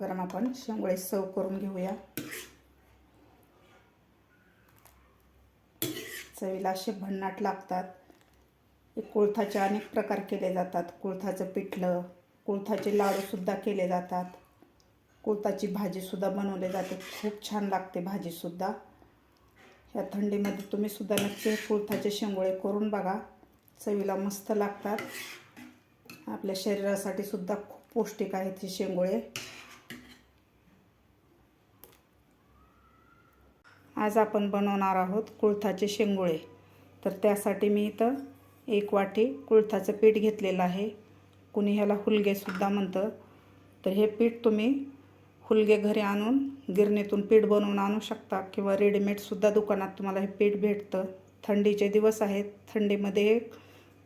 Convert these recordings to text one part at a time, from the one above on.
गरम आपण शेंगोळे सर्व करून घेऊया. चवीला असे भन्नाट लागतात. कुळथाचे अनेक प्रकार केले जातात. कुळथाचं पिठलं कुळथाचे लाडूसुद्धा केले जातात. कुळथाची भाजीसुद्धा बनवली जाते. खूप छान लागते भाजीसुद्धा ह्या थंडीमध्ये तुम्हीसुद्धा नक्की कुळथाचे शेंगोळे करून बघा. चवीला मस्त लागतात. आपल्या शरीरासाठी सुद्धा खूप पौष्टिक आहेत हे शेंगोळे. आज आपण बनवणार आहोत कुळथाचे शेंगोळे. तर त्यासाठी मी इथं एक वाटी कुळथाचं पीठ घेतलेलं आहे. कुणी ह्याला हुलगेसुद्धा म्हणतं. तर हे पीठ तुम्ही हुलगे घरी आणून गिरणीतून पीठ बनवून आणू शकता किंवा रेडीमेडसुद्धा दुकानात तुम्हाला हे पीठ भेटतं. थंडीचे दिवस आहेत. थंडीमध्ये हे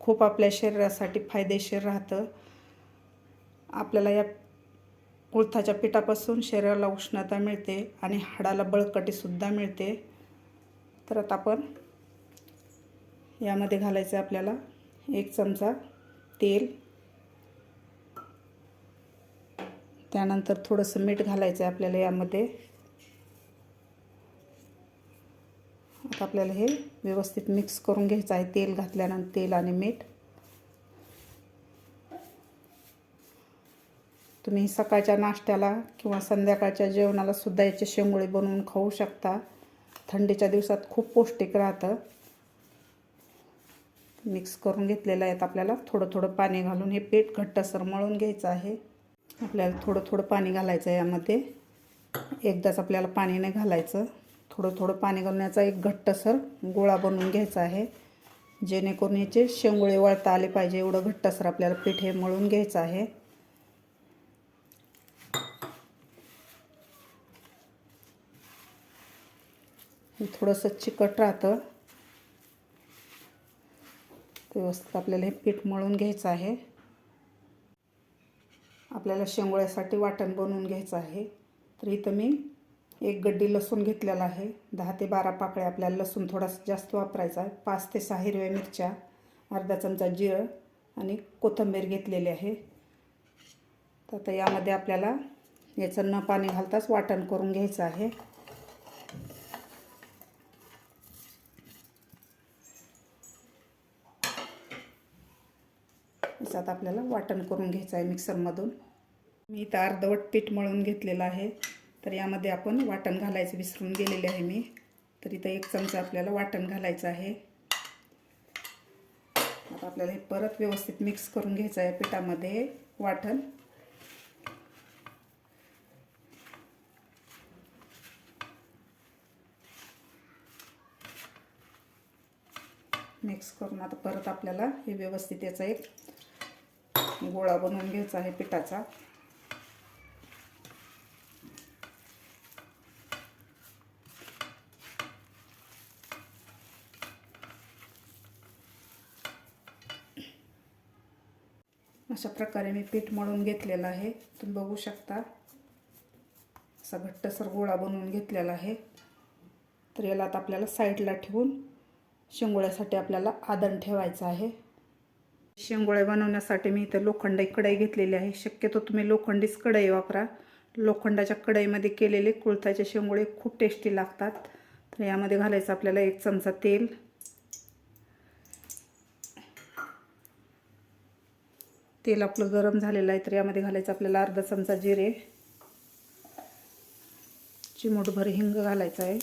खूप आपल्या शरीरासाठी फायदेशीर राहतं. आपल्याला या कुळथाच्या पिठापासून शरीराला उष्णता मिळते आणि हाडाला बळकटीसुद्धा मिळते. तर आता आपण यामध्ये घालायचं आहे आपल्याला एक चमचा तेल. त्यानंतर थोडंसं मीठ घालायचं आहे आपल्याला यामध्ये. आता आपल्याला हे व्यवस्थित मिक्स करून घ्यायचं आहे. तेल घातल्यानंतर तेल आणि मीठ. तुम्ही सकाळच्या नाश्त्याला किंवा संध्याकाळच्या जेवणाला सुद्धा याचे शेंगोळे बनवून खाऊ शकता. थंडीच्या दिवसात खूप पौष्टिक राहतं. मिक्स करून घेतलेलं आहेत आपल्याला. थोडं थोडं पाणी घालून हे पीठ घट्टसर मळून घ्यायचं आहे. आपल्याला थोडं थोडं पाणी घालायचं आहे यामध्ये. एकदाच आपल्याला पाणी नाही घालायचं. थोडं थोडं पाणी घालून याचा एक घट्टसर गोळा बनवून घ्यायचा आहे. जेणेकरून याचे शेंगोळे वळता आले पाहिजे. एवढं घट्टसर आपल्याला पीठ हे मळून घ्यायचं आहे. हे थोडंसं चिकट राहतं. व्यवस्थित आपल्याला हे पीठ मळून घ्यायचं आहे. आपल्याला शेंगोळ्यासाठी वाटण बनवून घ्यायचं आहे. तर इथं मी एक गड्डी लसूण घेतलेला आहे. दहा ते बारा पाकळ्या आपल्याला लसूण थोडासा जास्त वापरायचा आहे. पाच ते सहा हिरव्या मिरच्या अर्धा चमचा जिरं आणि कोथिंबीर घेतलेली आहे. तर आता यामध्ये आपल्याला याचं न पाणी घालताच वाटण करून घ्यायचं आहे. याच्यात आपल्याला वाटण करून घ्यायचं आहे मिक्सरमधून. मी इथं अर्धवट पीठ मळून घेतलेलं आहे. तर यामध्ये आपण वाटण घालायचं विसरून गेलेले आहे मी. तर इथं एक चमचा आपल्याला वाटण घालायचं आहे. आता आपल्याला हे परत व्यवस्थित मिक्स करून घ्यायचं आहे पिठामध्ये वाटण. मिक्स करून आता परत आपल्याला हे व्यवस्थित याचा एक गोळा बनवून घ्यायचा आहे पिठाचा. अशा प्रकारे मी पीठ मळून घेतलेलं आहे. तुम्ही बघू शकता. असा घट्टसर गोळा बनवून घेतलेला आहे. तर याला आता आपल्याला साईडला ठेवून शिंगोळ्यासाठी आपल्याला आदण ठेवायचं आहे. शेंगोळे बनवण्यासाठी मी इथं लोखंडी कढई घेतलेली आहे. शक्यतो तुम्ही लोखंडीच कढई वापरा. लोखंडाच्या कढईमध्ये केलेले कुळथाचे शेंगोळे खूप टेस्टी लागतात. तर यामध्ये घालायचं आपल्याला एक चमचा तेल. तेल आपलं गरम झालेलं आहे तर यामध्ये घालायचं आपल्याला अर्धा चमचा जिरे. चिमूटभर हिंग घालायचं आहे.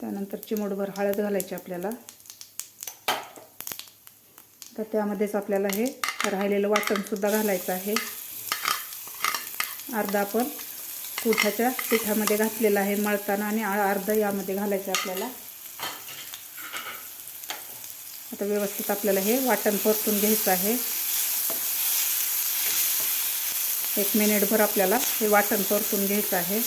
त्यानंतर चिमूटभर हळद घालायची आपल्याला. तर त्यामध्येच आपल्याला हे राहिलेलं वाटणसुद्धा घालायचं आहे. अर्धा आपण कुठाच्या पिठामध्ये घातलेलं आहे मळताना आणि अर्धा यामध्ये घालायचं आपल्याला. आता व्यवस्थित आपल्याला हे वाटण परतून घ्यायचं आहे. एक मिनिटभर आपल्याला हे वाटण परतून घ्यायचं आहे.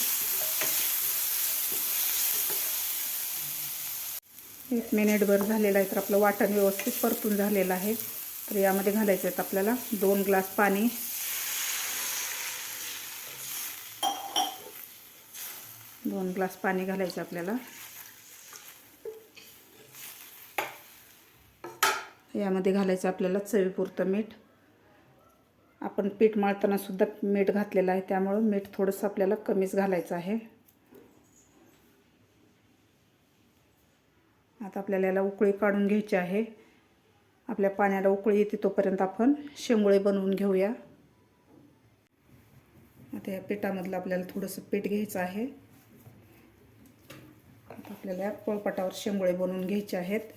एक मिनिटभर झालेलं आहे तर आपलं वाटण व्यवस्थित परतून झालेलं आहे. तर यामध्ये घालायचं आहेत आपल्याला दोन ग्लास पाणी. दोन ग्लास पाणी घालायचं आपल्याला. यामध्ये घालायचं आपल्याला चवीपुरतं मीठ. आपण पीठ मळताना सुद्धा मीठ घातलेलं आहे त्यामुळं मीठ थोडंसं आपल्याला कमीच घालायचं आहे. आता आपल्याला याला उकळी काढून घ्यायची आहे. आपल्या पाण्याला उकळी येते तोपर्यंत आपण शेंगुळे बनवून घेऊया. आता या पिठामधलं आपल्याला थोडंसं पीठ घ्यायचं आहे. आता आपल्याला या पोळपाटावर शेंगुळे बनवून घ्यायचे आहेत.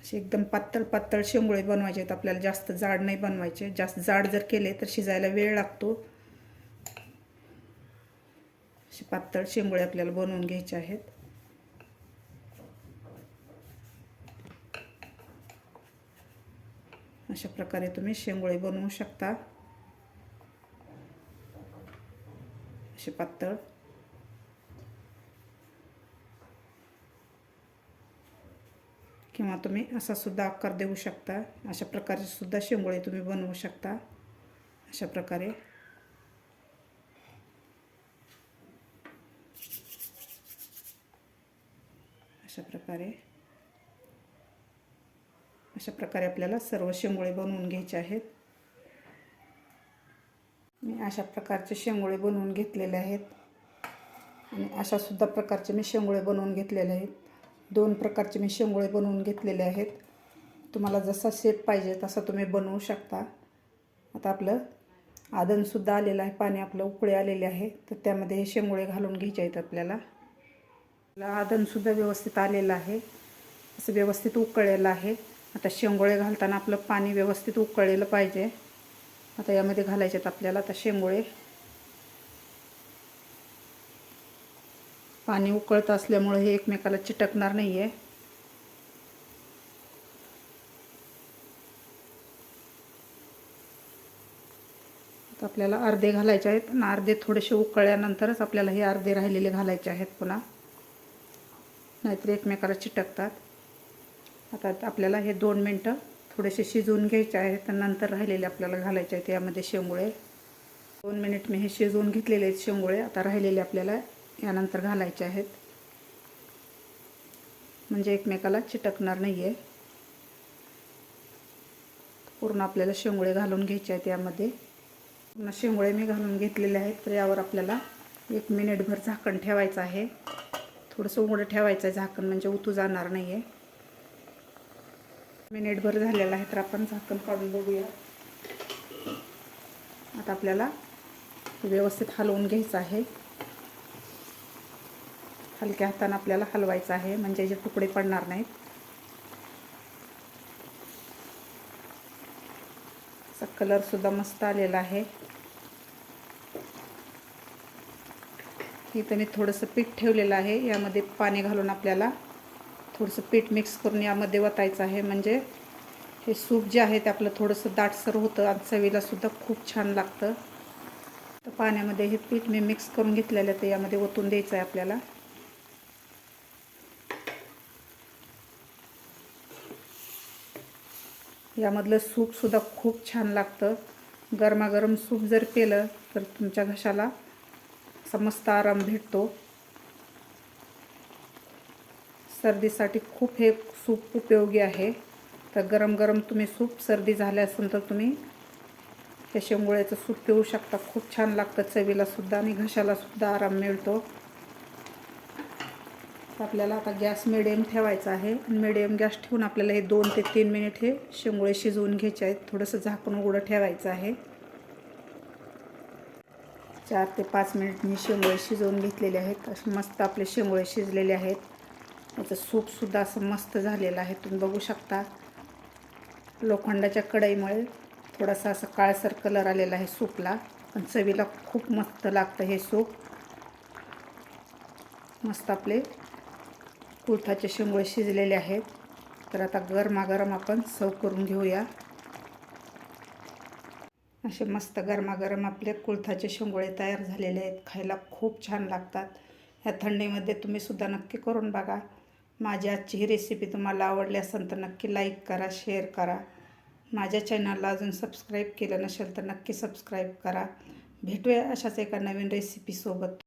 असे एकदम पातळ पातळ शेंगुळे बनवायचे आहेत. आपल्याला जास्त जाड नाही बनवायचे. जास्त जाड जर केले तर शिजायला वेळ लागतो. असे पातळ शेंगोळे आपल्याला बनवून घ्यायचे आहेत. अशा प्रकारे तुम्ही शेंगोळे बनवू शकता. असे पातळ. किंवा तुम्ही असा सुद्धा आकार देऊ शकता. अशा प्रकारचे सुद्धा शेंगोळे तुम्ही बनवू शकता. अशा प्रकारे. अशा प्रकारे. अशा प्रकारे आपल्याला सर्व शेंगोळे बनवून घ्यायचे आहेत. मी अशा प्रकारचे शेंगोळे बनवून घेतलेले आहेत. आणि अशा सुद्धा प्रकारचे मी शेंगोळे बनवून घेतलेले आहेत. दोन प्रकारचे मी शेंगोळे बनवून घेतलेले आहेत. तुम्हाला जसा शेप पाहिजे तसा तुम्ही बनवू शकता. आता आपलं आदनसुद्धा आलेलं आहे पाणी आपलं उकळे आलेले आहे. तर त्यामध्ये हे शेंगोळे घालून घ्यायचे आहेत आपल्याला. आदनसुद्धा व्यवस्थित आलेलं आहे. असं व्यवस्थित उकळलेलं आहे. आता शेंगोळे घालताना आपलं पाणी व्यवस्थित उकळलेलं पाहिजे. आता यामध्ये घालायचे आहेत आपल्याला आता शेंगोळे. पाणी उकळत असल्यामुळे हे एकमेकाला चिटकणार नाही आहे आता आपल्याला अर्धे घालायचे आहेत. आणि अर्धे थोडेसे उकळल्यानंतरच आपल्याला हे अर्धे राहिलेले घालायचे आहेत पुन्हा. नाहीतर एकमेकाला चिटकतात. आता आपल्याला हे दोन मिनटं थोडेसे शिजवून घ्यायचे आहेत नंतर राहिलेले आपल्याला घालायचे आहेत यामध्ये शेंगुळे. दोन मिनिट मी हे शिजवून घेतलेले आहेत शेंगुळे. आता राहिलेले आपल्याला यानंतर घालायचे आहेत. म्हणजे एकमेकाला चिटकणार नाही आहे पूर्ण आपल्याला शेंगुळे घालून घ्यायचे आहेत यामध्ये. पूर्ण शेंगुळे मी घालून घेतलेले आहेत. तर यावर आपल्याला एक मिनिटभर झाकण ठेवायचं आहे. थोडंसं उघडं ठेवायचं आहे झाकण म्हणजे उतू जाणार नाही आहे मिनिटभर झालेलं आहे तर आपण झाकण काढून बघूया. आता आपल्याला व्यवस्थित हलवून घ्यायचं आहे. हलक्या हाताने आपल्याला हलवायचं आहे म्हणजे जे तुकडे पडणार नाहीत. असा कलरसुद्धा मस्त आलेला आहे. इथं मी थोडंसं पीठ ठेवलेलं आहे. यामध्ये पाणी घालून आपल्याला थोडंसं पीठ मिक्स करून यामध्ये वतायचं आहे. म्हणजे हे सूप जे आहे ते आपलं थोडंसं दाटसर होतं आणि चवीलासुद्धा खूप छान लागतं. तर पाण्यामध्ये हे पीठ मी मिक्स करून घेतलेलं तर यामध्ये ओतून द्यायचं आहे आपल्याला. यामधलं सूपसुद्धा खूप छान लागतं. गरमागरम सूप जर केलं तर तुमच्या घशाला असा मस्त आराम भेटतो. सर्दीसाठी खूप हे सूप उपयोगी आहे. तर गरम गरम तुम्ही सूप सर्दी झाले असेल तर तुम्ही त्या शेंगोळ्याचं सूप पिऊ शकता. खूप छान लागतं चवीलासुद्धा आणि घशालासुद्धा आराम मिळतो. आपल्याला आता गॅस मिडियम ठेवायचा आहे. मिडियम गॅस ठेवून आपल्याला हे दोन ते तीन मिनिट हे शेंगोळे शिजवून घ्यायचे आहेत. थोडंसं झाकून उघडं ठेवायचं आहे. चार ते पाच मिनिट मी शेंगोळे शिजवून घेतलेले आहेत. असे मस्त आपले शेंगोळे शिजलेले आहेत. याचं सूपसुद्धा असं मस्त झालेलं आहे. तुम्ही बघू शकता. लोखंडाच्या कढईमुळे थोडासा असं काळसर कलर आलेला आहे सूपला. पण चवीला खूप मस्त लागतं हे सूप. मस्त आपले कुळथाचे शेंगोळे शिजलेले आहेत. तर आता गरमागरम आपण सर्व करून घेऊया. असे मस्त गरमागरम आपले कुळथाचे शेंगोळे तयार झालेले आहेत. खायला खूप छान लागतात. ह्या थंडीमध्ये तुम्ही सुद्धा नक्की करून बघा. माझी आजची ही रेसिपी तुम्हाला आवडली असेल तर नक्की लाईक करा शेअर करा. माझ्या चॅनलला अजून सबस्क्राईब केलं नसेल तर नक्की सबस्क्राईब करा. भेटूया अशाच एका नवीन रेसिपीसोबत